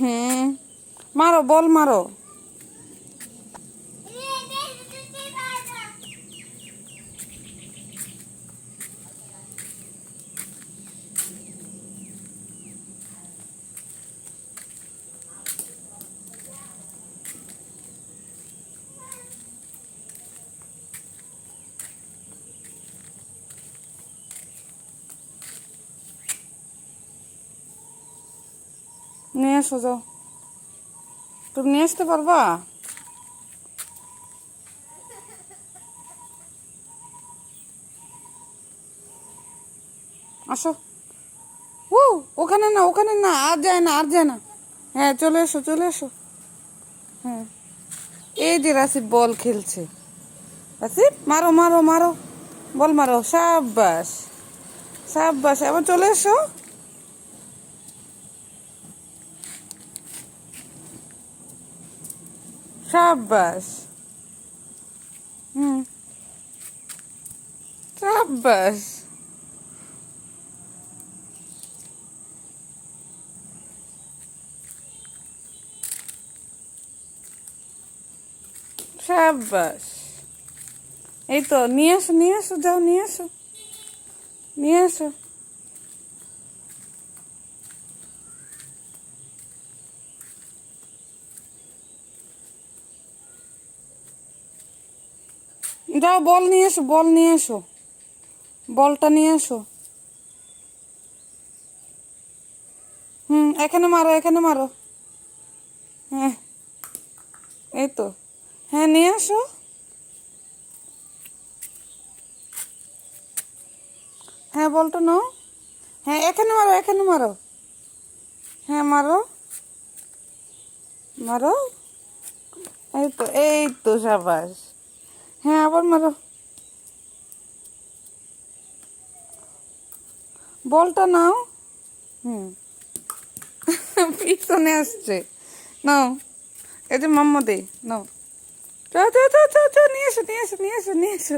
হুম। মারো বল মারো। নিয়ে এসো যাও। তুমি নিয়ে আসতে পারবা? আসো। ও ওখানে না ওখানে না, আর যায় না, আর যায় না। হ্যাঁ চলে এসো চলে এসো। হ্যাঁ। এই যে রাসিব বল খেলছে। রাসিব, মারো মারো মারো। বল মারো, সাব্বাস। সাব্বাস, এবার চলে এসো। সাব্বাস হুম সাব্বাস সাব্বাস এই তো নিয়ে আসো নিয়ে আসো যাও নিয়ে আসো নিয়ে আসো যাও, বল নিয়ে এসো, বল নিয়ে এসো। বলটা নিয়ে এসো। হুম, এখানে মারো এখানে মারো। হ্যাঁ এই তো। হ্যাঁ নিয়ে আসো হ্যাঁ বলটা নাও। হ্যাঁ এখানে মারো এখানে মারো। হ্যাঁ মারো। মারো। এই তো এই তো, সাবাস। হ্যাঁ আবার মারো। বলটা নাও। হুম। পিছনে আসছে। নাও। এই যে মাম্মা দে নাও চো চো চো চো নিয়ে এসো নিয়ে এসো নিয়ে এসো নিয়ে এসো।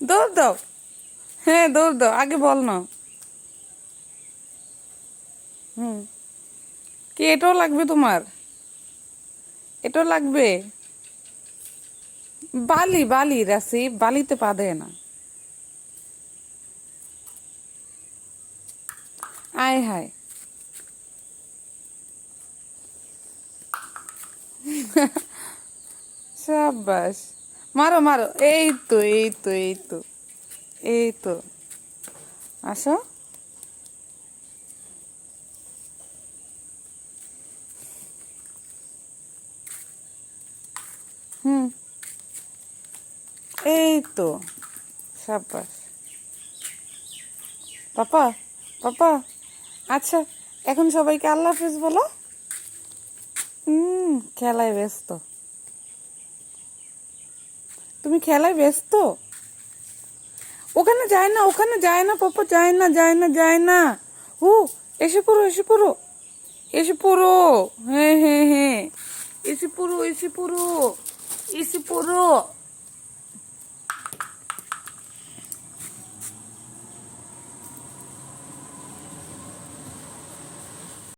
দৌড় দাও। হ্যাঁ দৌড় দাও, আগে বল না। হুম। কি, এটাও লাগবে তোমার? এটাও লাগবে? বালি বালি রাসি বালিতে পা দেয় না। আয় হায়। সাবাস মারো মারো। এই তো এই তো এই তো। এই তো। আসো। হুম। এই তো সাবাস পাপা পাপা আচ্ছা এখন সবাইকে আল্লাহ হাফিজ বলো। হুম খেলায় ব্যস্ত। তুমি খেলায় ব্যস্ত? ওখানে যায় না, ওখানে যায় না, পাপা, যায় না যায় না যায় না। হু, এসে পড়ো এসে পড়ো। এসে পড়ো। হ্যাঁ হ্যাঁ হ্যাঁ। এসে পড়ো এসে পড়ো। এসে পড়ো।